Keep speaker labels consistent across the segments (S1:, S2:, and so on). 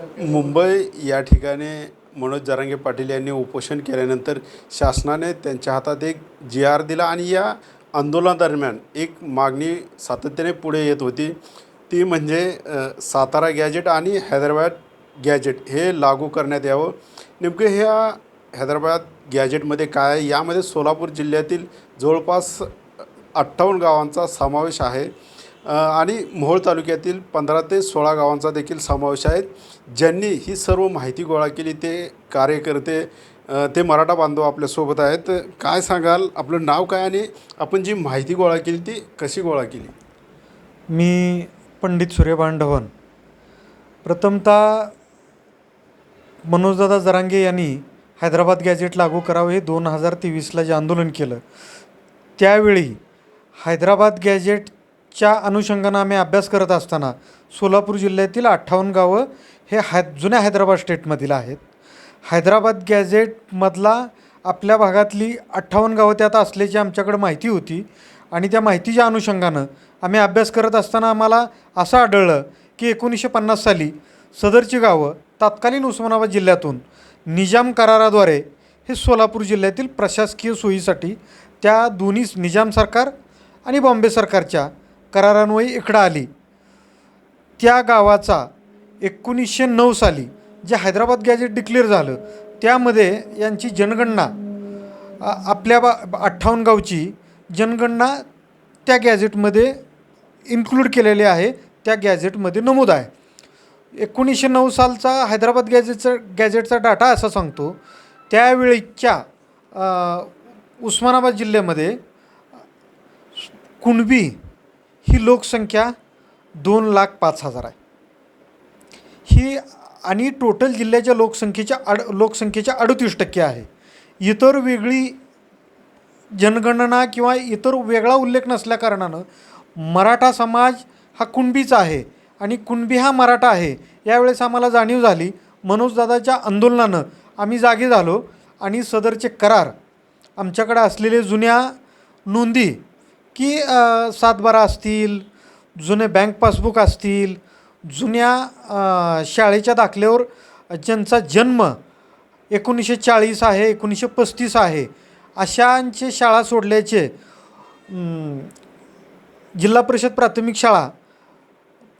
S1: मुंबई या ठिकाणी मनोज जरांगे पाटील यांनी उपोषण केल्यानंतर शासनाने त्यांच्या हातात एक जी आर दिला आणि या आंदोलनादरम्यान एक मागणी सातत्याने पुढे येत होती. ती म्हणजे सातारा गॅजेट आणि हैदराबाद गॅजेट हे लागू करण्यात यावं. नेमकं ह्या हैदराबाद गॅजेटमध्ये काय आहे? यामध्ये सोलापूर जिल्ह्यातील जवळपास अठ्ठावन्न गावांचा समावेश आहे. आणि मोहोळ तालुक्यातील पंधरा ते सोळा गावांचा देखील समावेश आहे. ज्यांनी ही सर्व माहिती गोळा केली ते कार्यकर्ते ते मराठा बांधव आपल्यासोबत आहेत. काय सांगाल? आपलं नाव काय आणि आपण जी माहिती गोळा केली ती कशी गोळा केली?
S2: मी पंडित सूर्यभान ढवण प्रथमतः मनोजदादा जरांगे यांनी हैदराबाद गॅजेट लागू करावं हे दोन हजार तेवीसला जे आंदोलन केलं. त्यावेळी हैदराबाद गॅजेट च्या अनुषंगानं आम्ही अभ्यास करत असताना सोलापूर जिल्ह्यातील अठ्ठावन्न गावं हे हाय जुन्या हैदराबाद स्टेटमधील आहेत. हैदराबाद गॅझेटमधला आपल्या भागातली अठ्ठावन्न गावं त्यात असल्याची आमच्याकडे माहिती होती आणि त्या माहितीच्या अनुषंगानं आम्ही अभ्यास करत असताना आम्हाला असं आढळलं की एकोणीसशे पन्नास साली सदरची गावं तत्कालीन उस्मानाबाद जिल्ह्यातून निजाम कराराद्वारे हे सोलापूर जिल्ह्यातील प्रशासकीय सोयीसाठी त्या दोन्ही निजाम सरकार आणि बॉम्बे सरकारच्या करारान्वयी इकडं आली. त्या गावाचा एकोणीसशे नऊ साली जे हैदराबाद गॅजेट डिक्लेअर झालं त्यामध्ये यांची जनगणना आपल्या बा अठ्ठावन्न गावची जनगणना त्या गॅझेटमध्ये इन्क्लूड केलेली आहे त्या गॅझेटमध्ये नमूद आहे. एकोणीसशे नऊ सालचा हैदराबाद गॅजेटचा गॅजेटचा डाटा असा सांगतो त्यावेळीच्या उस्मानाबाद जिल्ह्यामध्ये कुणबी ही लोकसंख्या दोन लाख पाच हजार आहे. ही आणि टोटल जिल्ह्याच्या लोकसंख्येच्या अड लोकसंख्येच्या अडतीस टक्के आहे. इतर वेगळी जनगणना किंवा इतर वेगळा उल्लेख नसल्याकारणानं मराठा समाज हा कुणबीचा आहे आणि कुणबी हा मराठा आहे यावेळेस आम्हाला जाणीव झाली. मनोजदादाच्या आंदोलनानं आम्ही जागे झालो आणि सदरचे करार आमच्याकडे असलेले जुन्या नोंदी की सातबारा असतील जुने बँक पासबुक असतील जुन्या शाळेच्या दाखल्यावर ज्यांचा जन्म एकोणीसशे चाळीस आहे एकोणीसशे पस्तीस आहे अशांचे शाळा सोडल्याचे जिल्हा परिषद प्राथमिक शाळा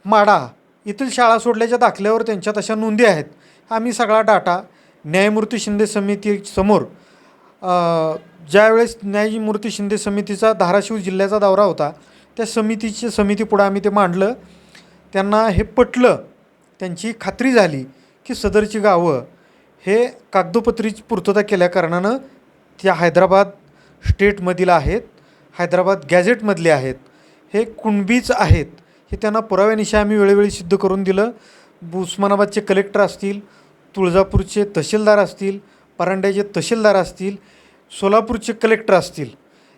S2: माडा येथील शाळा सोडल्याच्या दाखल्यावर त्यांच्यात अशा नोंदी आहेत. आम्ही सगळा डाटा न्यायमूर्ती शिंदे समितीसमोर ज्यावेळेस न्यायमूर्ती शिंदे समितीचा धाराशिव जिल्ह्याचा दौरा होता त्या समितीची पुढं आम्ही ते मांडलं. त्यांना हे पटलं त्यांची खात्री झाली की सदरची गावं हे कागदोपत्रीची पूर्तता केल्याकारणानं त्या हैदराबाद स्टेटमधील आहेत हैदराबाद गॅझेटमधले आहेत. हे कुणबीच आहेत हे त्यांना पुराव्यानिशी आम्ही वेळोवेळी सिद्ध करून दिलं. उस्मानाबादचे कलेक्टर असतील तुळजापूरचे तहसीलदार असतील परांड्याचे तहसीलदार असतील सोलापूरचे कलेक्टर असतील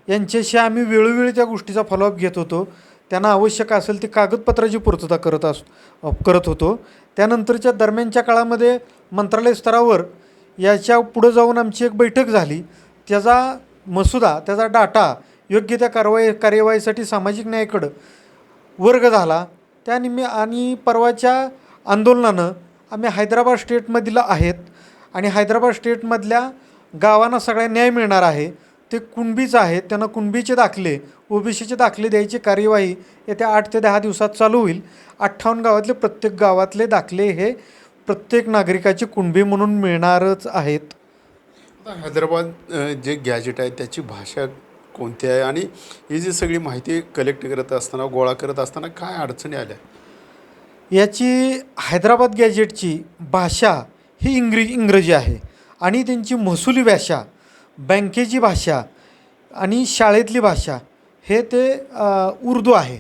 S2: यांच्याशी आम्ही वेळोवेळी त्या गोष्टीचा फॉलोअप घेत होतो. त्यांना आवश्यक असेल ती कागदपत्राची पूर्तता करत अस करत होतो. त्यानंतरच्या दरम्यानच्या काळामध्ये मंत्रालय स्तरावर याच्या पुढं जाऊन आमची एक बैठक झाली. त्याचा मसुदा त्याचा डाटा योग्य त्या कारवाई कार्यवाहीसाठी सामाजिक न्यायाकडं वर्ग झाला. त्यानिमित्त आणि परवाच्या आंदोलनानं आम्ही हैदराबाद स्टेटमधील आहेत आणि हैदराबाद स्टेटमधल्या गावांना सगळ्या न्याय मिळणार आहे. ते कुणबीच आहेत त्यांना कुणबीचे दाखले ओबीसीचे दाखले द्यायची कार्यवाही येत्या आठ ते दहा दिवसात चालू होईल. अठ्ठावन्न गावातले प्रत्येक गावातले दाखले हे प्रत्येक नागरिकाची कुणबी म्हणून मिळणारच आहेत.
S1: हैदराबाद जे गॅजेट आहे त्याची भाषा कोणती आहे? आणि ही जी सगळी माहिती कलेक्ट करत असताना गोळा करत असताना काय अडचणी आल्या?
S2: याची हैदराबाद गॅजेटची भाषा ही इंग्रजी इंग्रजी आहे. आणि त्यांची महसुली भाषा बँकेची भाषा आणि शाळेतली भाषा हे ते उर्दू आहे.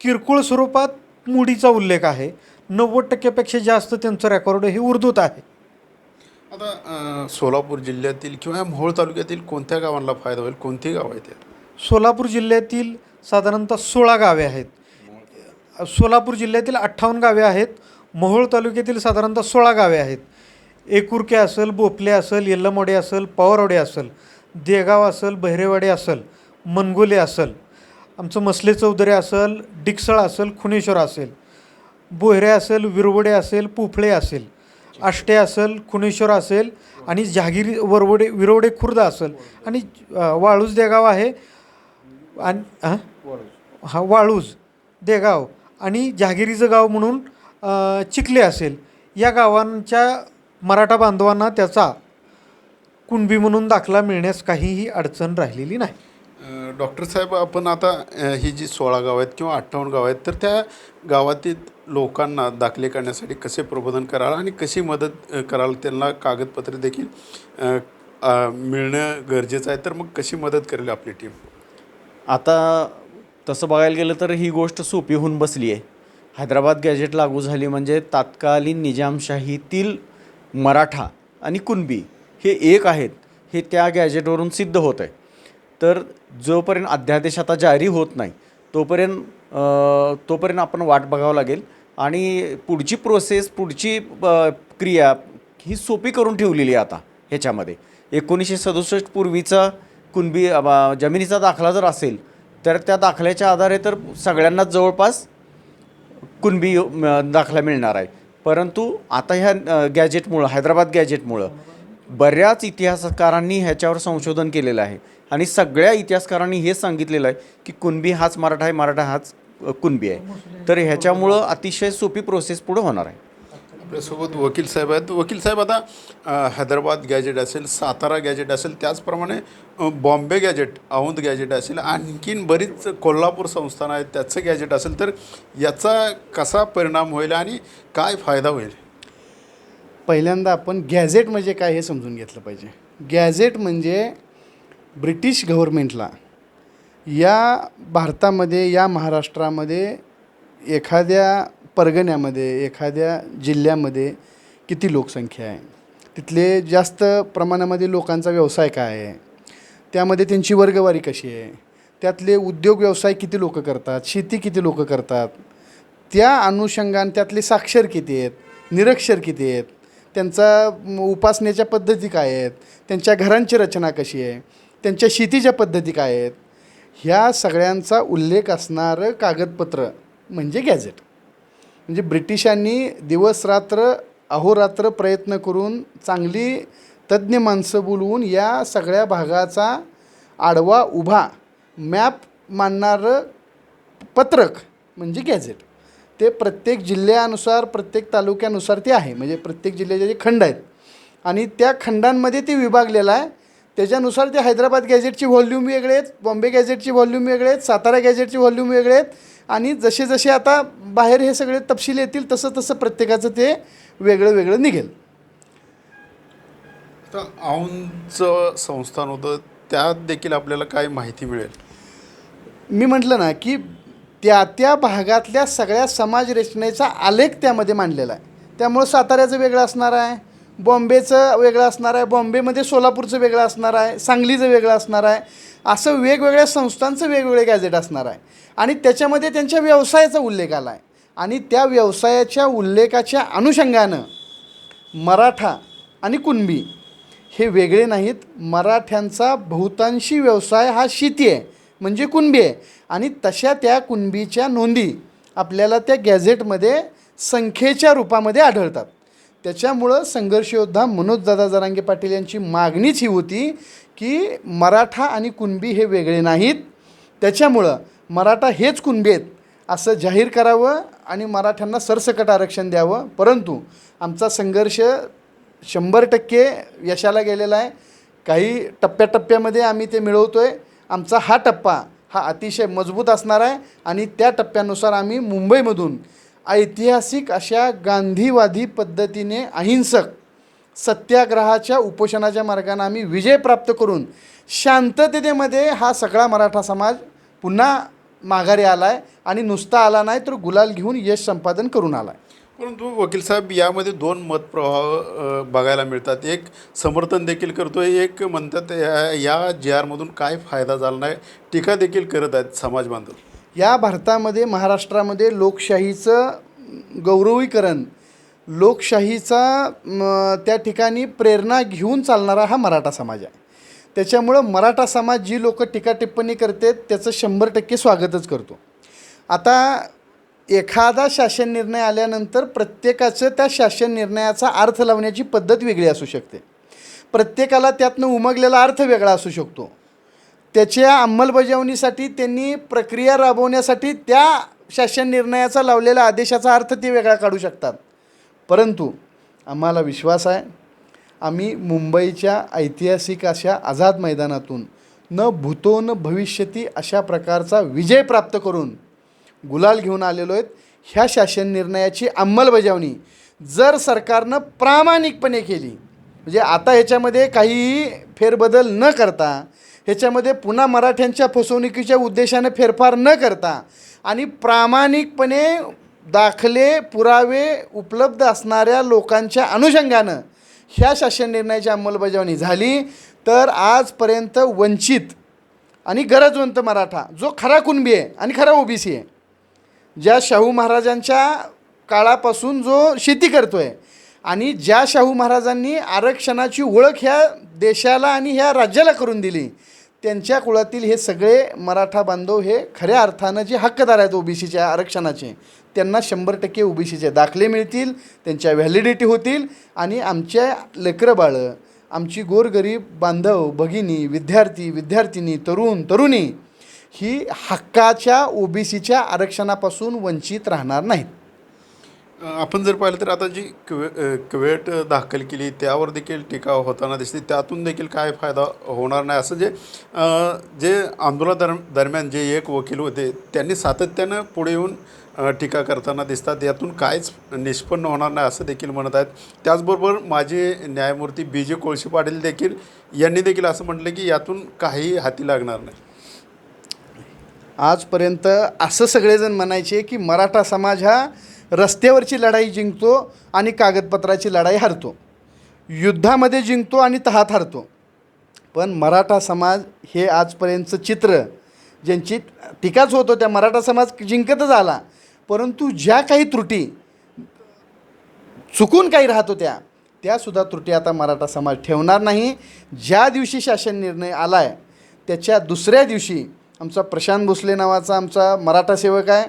S2: किरकोळ स्वरूपात मुडीचा उल्लेख आहे. नव्वद टक्क्यापेक्षा जास्त त्यांचं रेकॉर्ड हे उर्दूत आहे.
S1: आता सोलापूर जिल्ह्यातील किंवा मोहोळ तालुक्यातील कोणत्या गावांना फायदा होईल? कोणती गाव आहेत
S2: सोलापूर जिल्ह्यातील साधारणतः सोळा गावे आहेत. सोलापूर जिल्ह्यातील अठ्ठावन्न गावे आहेत. मोहोळ तालुक्यातील साधारणतः सोळा गावे आहेत. एकुरके असेल बोपले असेल येल्लमोडे असेल पवारवडे असेल देगाव असेल बहिरेवाडे असेल मनगोले असेल आमचं मसले चौधरी असेल डिकसळ असेल खुनेश्वर असेल बोहरे असेल विरवडे असेल पुफळे असेल आष्टे असेल खुनेश्वर असेल आणि जहागिरी वरवडे विरवडे खुर्द असेल आणि वाळूज देगाव आहे आणि हां हा वाळूज देगाव आणि जहागिरीचं गाव म्हणून चिखले असेल या गावांच्या मराठा बांधवांना त्याचा कुणबी म्हणून दाखला मिळण्यास काहीही अडचण राहिलेली नाही.
S1: डॉक्टर साहेब आपण आता ही जी सोळा गाव आहेत किंवा अठ्ठावन्न गाव आहेत तर त्या गावातील लोकांना दाखले करण्यासाठी कसे प्रबोधन कराल आणि कशी मदत कराल त्यांना कागदपत्रे देखील मिळणं गरजेचं आहे तर मग कशी मदत करेल आपली टीम?
S3: आता तसं बघायला गेलं तर ही गोष्ट सोपी होऊन बसली आहे. हैदराबाद गॅजेट लागू झाली म्हणजे तात्कालीन निजामशाहीतील मराठा आणि कुणबी हे एक आहेत हे त्या गॅजेटवरून सिद्ध होत आहे. तर जोपर्यंत अध्यादेश आता जारी होत नाही तोपर्यंत तोपर्यंत आपण वाट बघावं लागेल. आणि पुढची प्रोसेस पुढची क्रिया ही सोपी करून ठेवलेली आहे आता ह्याच्यामध्ये. एकोणीसशे सदुसष्ट पूर्वीचा कुणबी जमिनीचा दाखला जर असेल तर त्या दाखल्याच्या आधारे तर सगळ्यांनाच जवळपास कुणबी दाखला मिळणार आहे. परंतु आता ह्या गॅजेटमुळं हैदराबाद गॅजेटमुळं बऱ्याच इतिहासकारांनी ह्याच्यावर संशोधन केलेलं आहे. आणि सगळ्या इतिहासकारांनी हे सांगितलेलं आहे की कुणबी हाच मराठा आहे मराठा हाच कुणबी आहे. तर ह्याच्यामुळं अतिशय सोपी प्रोसेस पुढं होणार आहे.
S1: आपल्यासोबत वकील साहेब आहेत. वकील साहेब आता हैदराबाद गॅजेट असेल सातारा गॅजेट असेल त्याचप्रमाणे बॉम्बे गॅजेट औंध गॅजेट असेल आणखीन बरीच कोल्हापूर संस्थान आहेत त्याचं गॅजेट असेल तर याचा कसा परिणाम होईल आणि काय फायदा होईल?
S4: पहिल्यांदा आपण गॅझेट म्हणजे काय हे समजून घेतलं पाहिजे. गॅझेट म्हणजे ब्रिटिश गव्हर्मेंटला या भारतामध्ये या महाराष्ट्रामध्ये एखाद्या परगण्यामध्ये एखाद्या जिल्ह्यामध्ये किती लोकसंख्या आहे? तिथले जास्त प्रमाणामध्ये लोकांचा व्यवसाय काय आहे? त्यामध्ये त्यांची वर्गवारी कशी आहे? त्यातले उद्योग व्यवसाय किती लोक करतात? शेती किती लोक करतात? त्या अनुषंगाने त्यातले साक्षर किती आहेत? निरक्षर किती आहेत? त्यांचा उपासनेच्या पद्धती काय आहेत? त्यांच्या घरांची रचना कशी आहे? त्यांच्या शेतीच्या पद्धती काय आहेत? ह्या सगळ्यांचा उल्लेख असणारं कागदपत्र म्हणजे गॅझेट. म्हणजे ब्रिटिशांनी दिवसरात्र अहोरात्र प्रयत्न करून चांगली तज्ज्ञ माणसं बोलवून या सगळ्या भागाचा आडवा उभा मॅप मांडणारं पत्रक म्हणजे गॅझेट. ते प्रत्येक जिल्ह्यानुसार प्रत्येक तालुक्यानुसार ते आहे. म्हणजे प्रत्येक जिल्ह्याचे जे खंड आहेत. आणि त्या खंडांमध्ये ते विभागलेलं आहे. त्याच्यानुसार ते हैदराबाद गॅझेटची व्हॉल्यूम वेगळे आहेत बॉम्बे गॅझेटची व्हॉल्यूम वेगळे आहेत सातारा गॅझेटची व्हॉल्यूम वेगळे आहेत आणि जसे जसे आता बाहेर हे सगळे तपशील येतील तसं तसं प्रत्येकाचं ते वेगळं वेगळं निघेल.
S1: औंधचं संस्थान होतं त्यात देखील आपल्याला काय माहिती मिळेल.
S4: मी म्हटलं ना की त्या त्या भागातल्या सगळ्या समाज रचनेचा आलेख त्यामध्ये मांडलेला आहे. त्यामुळं साताऱ्याचं वेगळं असणार आहे. बॉम्बेचं वेगळं असणार आहे बॉम्बेमध्ये सोलापूरचं वेगळं असणार आहे सांगलीचं वेगळं असणार आहे असं वेगवेगळ्या संस्थांचं वेगवेगळे गॅझेट असणार आहे. आणि त्याच्यामध्ये त्यांच्या व्यवसायाचा उल्लेख आला आहे आणि त्या व्यवसायाच्या उल्लेखाच्या अनुषंगानं मराठा आणि कुणबी हे वेगळे नाहीत. मराठ्यांचा बहुतांशी व्यवसाय हा शेती आहे म्हणजे कुणबी आहे. आणि तशा त्या कुणबीच्या नोंदी आपल्याला त्या गॅझेटमध्ये संख्येच्या रूपामध्ये आढळतात. त्याच्यामुळं संघर्षयोद्धा मनोजदादा जरांगे पाटील यांची मागणीच ही होती की मराठा आणि कुणबी हे वेगळे नाहीत. त्याच्यामुळं मराठा हेच कुणबी आहेत असं जाहीर करावं आणि मराठ्यांना सरसकट आरक्षण द्यावं. परंतु आमचा संघर्ष शंभर टक्के यशाला गेलेला आहे. काही टप्प्याटप्प्यामध्ये आम्ही ते मिळवतो आहे आमचा हा टप्पा हा अतिशय मजबूत असणार आहे आणि त्या टप्प्यानुसार आम्ही मुंबईमधून ऐतिहासिक अशा गांधीवादी पद्धतीने अहिंसक सत्याग्रहाच्या उपोषणाच्या मार्गाने आम्ही विजय प्राप्त करून शांततेमध्ये हा सगळा मराठा समाज पुन्हा माघारी आला आहे आणि नुसता आला नाही तर गुलाल घेऊन यश संपादन करून आला आहे
S1: परंतु वकील साहेब यामध्ये दोन मतप्रवाह अ, बघायला मिळतात. एक समर्थन देखील करतोय एक म्हणतात या- या जी आरमधून काय फायदा झाला नाही टीका देखील करत आहेत समाज बांधव.
S4: या भारतामध्ये महाराष्ट्रामध्ये लोकशाहीचं गौरवीकरण लोकशाहीचा त्या ठिकाणी प्रेरणा घेऊन चालणारा हा मराठा समाज आहे. त्याच्यामुळं मराठा समाज जी लोक टीकाटिप्पणी करते करतात त्याचं शंभर टक्के स्वागतच करतो. आता एखादा शासन निर्णय आल्यानंतर प्रत्येकाचं त्या शासन निर्णयाचा अर्थ लावण्याची पद्धत वेगळी असू शकते. प्रत्येकाला त्यातनं उमगलेला अर्थ वेगळा असू शकतो. त्याच्या अंमलबजावणीसाठी त्यांनी प्रक्रिया राबवण्यासाठी त्या शासन निर्णयाचा लावलेला आदेशाचा अर्थ ते वेगळा काढू शकतात. परंतु आम्हाला विश्वास आहे आम्ही मुंबईच्या ऐतिहासिक अशा आझाद मैदानातून न भूतो न भविष्यती अशा प्रकारचा विजय प्राप्त करून गुलाल घेऊन आलेलो आहेत. ह्या शासन निर्णयाची अंमलबजावणी जर सरकारनं प्रामाणिकपणे केली म्हणजे आता ह्याच्यामध्ये काहीही फेरबदल न करता ह्याच्यामध्ये पुन्हा मराठ्यांच्या फसवणुकीच्या उद्देशाने फेरफार न करता आणि प्रामाणिकपणे दाखले पुरावे उपलब्ध असणाऱ्या लोकांच्या अनुषंगानं ह्या शासन निर्णयाची अंमलबजावणी झाली. तर आजपर्यंत वंचित आणि गरजवंत मराठा जो खरा कुणबी आहे आणि खरा ओबीसी आहे ज्या शाहू महाराजांच्या काळापासून जो शेती करतो आहे आणि ज्या शाहू महाराजांनी आरक्षणाची ओळख ह्या देशाला आणि ह्या राज्याला करून दिली त्यांच्या कुळातील हे सगळे मराठा बांधव हे खऱ्या अर्थानं जे हक्कदार आहेत ओबीसीच्या आरक्षणाचे त्यांना शंभर टक्के ओबीसीचे दाखले मिळतील त्यांच्या व्हॅलिडिटी होतील आणि आमच्या लेकरं बाळं आमची गोरगरीब बांधव भगिनी विद्यार्थी विद्यार्थिनी तरुण तरुणी ही हक्काच्या ओबीसीच्या आरक्षणापासून वंचित राहणार नाहीत.
S1: आपण जर पाहिलं तर आता जी क्वे क्वेट दाखल केली त्यावर देखील टीका होताना दिसते. त्यातून देखील काय फायदा होणार नाही? असं जे जे आंदोलन दरम्यान जे एक वकील होते त्यांनी सातत्यानं पुढे येऊन टीका करताना दिसतात. यातून काहीच निष्पन्न होणार नाही असं देखील म्हणत आहेत. त्याचबरोबर माझे न्यायमूर्ती बी जे कोळशी पाटील देखील यांनी देखील असं म्हटलं की यातून काही हाती लागणार नाही.
S4: आजपर्यंत असं सगळेजण म्हणायचे की मराठा समाज हा रस्त्यावरची लढाई जिंकतो आणि कागदपत्राची लढाई हरतो. युद्धामध्ये जिंकतो आणि तहात हरतो. पण मराठा समाज हे आजपर्यंतचं चित्र ज्यांची टीकाच होतो त्या मराठा समाज जिंकतच आला. परंतु ज्या काही त्रुटी चुकून काही राहत होत्या त्यासुद्धा त्रुटी आता मराठा समाज ठेवणार नाही. ज्या दिवशी शासन निर्णय आला आहे त्याच्या दुसऱ्या दिवशी आमचा प्रशांत भोसले नावाचा आमचा मराठा सेवक आहे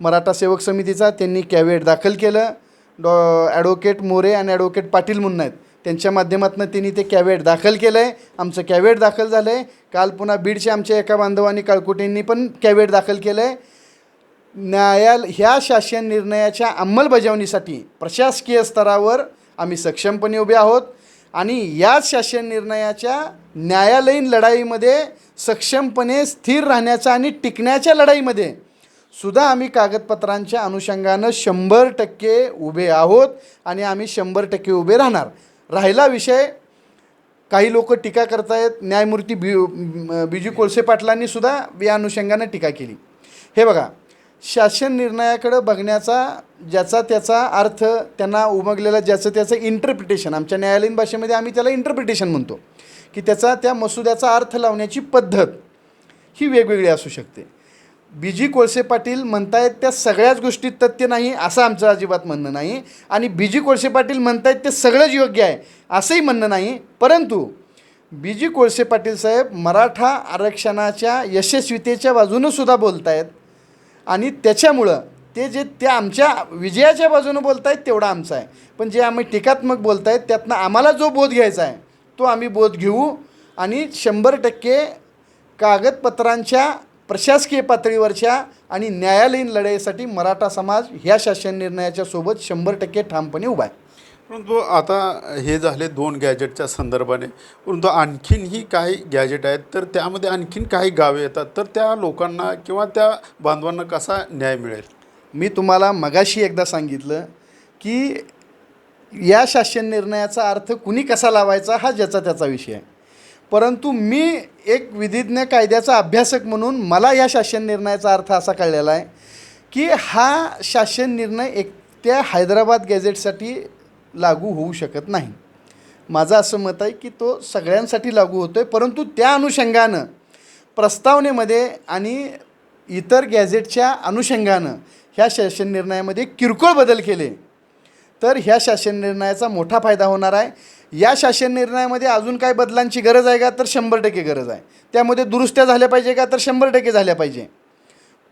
S4: मराठा सेवक समितीचा त्यांनी कॅवेट दाखल केलं. डॉ ॲडव्होकेट मोरे आणि ॲडव्होकेट पाटील म्हणून आहेत. त्यांच्या माध्यमातून त्यांनी ते कॅवेट दाखल केलं आहे आमचं कॅवेट दाखल झालं आहे काल पुन्हा बीडच्या आमच्या एका बांधवांनी काळकुटींनी पण कॅवेट दाखल केलं आहे न्यायाल ह्या शासन निर्णयाच्या अंमलबजावणीसाठी प्रशासकीय स्तरावर आम्ही सक्षमपणे उभे आहोत. आणि याच शासन निर्णयाच्या न्यायालयीन लढाईमध्ये सक्षमपणे स्थिर राहण्याचा आणि टिकण्याच्या लढाईमध्ये सुद्धा आम्ही कागदपत्रांच्या अनुषंगानं शंभर टक्के उभे आहोत आणि आम्ही शंभर टक्के उभे राहणार. राहिला विषय काही लोक टीका करतायत. न्यायमूर्ती बी बिजू कोळसे पाटलांनी सुद्धा या अनुषंगानं टीका केली. हे बघा शासन निर्णयाकडं बघण्याचा ज्याचा त्याचा अर्थ त्यांना उमगलेला ज्याचं त्याचं इंटरप्रिटेशन आमच्या न्यायालयीन भाषेमध्ये आम्ही त्याला इंटरप्रिटेशन म्हणतो की त्याचा त्या मसुद्याचा अर्थ लावण्याची पद्धत ही वेगवेगळी असू शकते. बी जी कोळसे पाटील म्हणतायत त्या सगळ्याच गोष्टीत तथ्य नाही असं आमचं अजिबात म्हणणं नाही. आणि बी जी कोळसे पाटील म्हणतायत ते सगळंच योग्य आहे असंही म्हणणं नाही. परंतु बी जी कोळसे पाटील साहेब मराठा आरक्षणाच्या यशस्वीतेच्या बाजूनं सुद्धा बोलत आहेत आणि त्याच्यामुळं ते जे त्या आमच्या विजयाच्या बाजूनं बोलतायत तेवढा आमचा आहे. पण जे आम्ही टीकात्मक बोलतायत त्यातनं आम्हाला जो बोध घ्यायचा आहे तो आम्ही बोध घेऊ. आणि शंभर टक्के कागदपत्रांच्या प्रशासकीय पातळीवरच्या आणि न्यायालयीन लढाईसाठी मराठा समाज ह्या शासन निर्णयाच्या सोबत शंभर टक्के ठामपणे उभा आहे.
S1: परंतु आता हे झाले दोन गॅजेटच्या संदर्भाने. परंतु आणखीनही काही गॅजेट आहेत तर त्यामध्ये आणखीन काही गावे येतात. तर त्या लोकांना किंवा त्या बांधवांना कसा न्याय मिळेल?
S4: मी तुम्हाला मगाशी एकदा सांगितलं की या शासन निर्णयाचा अर्थ कुणी कसा लावायचा हा ज्याचा त्याचा विषय आहे. परंतु मी एक विधिज्ञ कायद्याचा अभ्यासक म्हणून मला या शासन निर्णयाचा अर्थ असा कळलेला आहे की हा शासन निर्णय एक त्या हैदराबाद गॅझेटसाठी लागू होऊ शकत नाही. माझं असं मत आहे की तो सगळ्यांसाठी लागू होतो आहे परंतु त्या अनुषंगानं प्रस्तावनेमध्ये आणि इतर गॅझेटच्या अनुषंगानं ह्या शासन निर्णयामध्ये किरकोळ बदल केले. तर ह्या शासन निर्णयाचा मोठा फायदा होणार आहे. या शासन निर्णयामध्ये अजून काय बदलांची गरज आहे का? तर शंभर टक्के गरज आहे. त्यामध्ये दुरुस्त्या झाल्या पाहिजे का? तर शंभर टक्के झाल्या पाहिजे.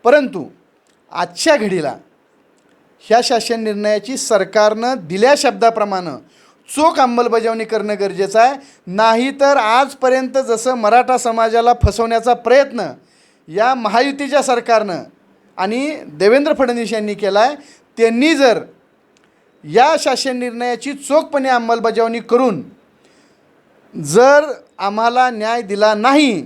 S4: परंतु आजच्या घडीला ह्या शासन निर्णयाची सरकारनं दिल्या शब्दाप्रमाणे चोख अंमलबजावणी करणं गरजेचं आहे. नाहीतर आजपर्यंत जसं मराठा समाजाला फसवण्याचा प्रयत्न या महायुतीच्या सरकारनं आणि देवेंद्र फडणवीस यांनी केला आहे त्यांनी जर या शासन निर्णयाची चोखपणे अंमलबजावणी करून जर आम्हाला न्याय दिला नाही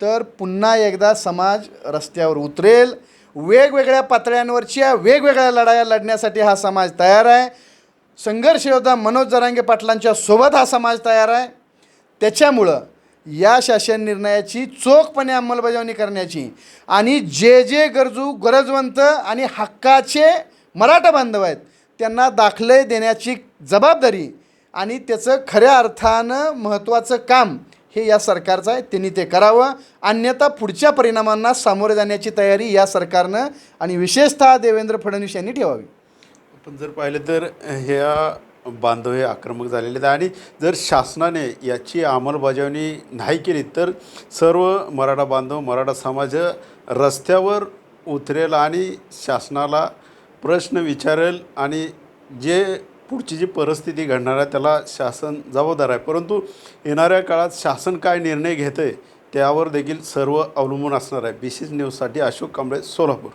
S4: तर पुन्हा एकदा समाज रस्त्यावर उतरेल. वेगवेगळ्या पातळ्यांवरच्या वेगवेगळ्या लढाया लढण्यासाठी हा समाज तयार आहे. संघर्ष योद्धा मनोज जरांगे पाटलांच्या सोबत हा समाज तयार आहे. त्याच्यामुळं या शासन निर्णयाची चोखपणे अंमलबजावणी करण्याची आणि जे जे गरजू गरजवंत आणि हक्काचे मराठा बांधव आहेत त्यांना दाखले देण्याची जबाबदारी आणि त्याचं खऱ्या अर्थानं महत्त्वाचं काम हे या सरकारचं आहे. त्यांनी ते करावं. अन्यथा पुढच्या परिणामांना सामोरे जाण्याची तयारी या सरकारनं आणि विशेषतः देवेंद्र फडणवीस यांनी ठेवावी.
S1: आपण जर पाहिलं तर ह्या बांधव हे आक्रमक झालेले आहेत आणि जर शासनाने याची अंमलबजावणी नाही केली तर सर्व मराठा बांधव मराठा समाज रस्त्यावर उतरेल आणि शासनाला प्रश्न विचारेल आणि जे पुढची जी परिस्थिती घडणार आहे त्याला शासन जबाबदार आहे. परंतु येणाऱ्या काळात शासन काय निर्णय घेतं आहे त्यावर देखील सर्व अवलंबून असणार आहे. बी सी न्यूजसाठी अशोक कांबळे सोलापूर.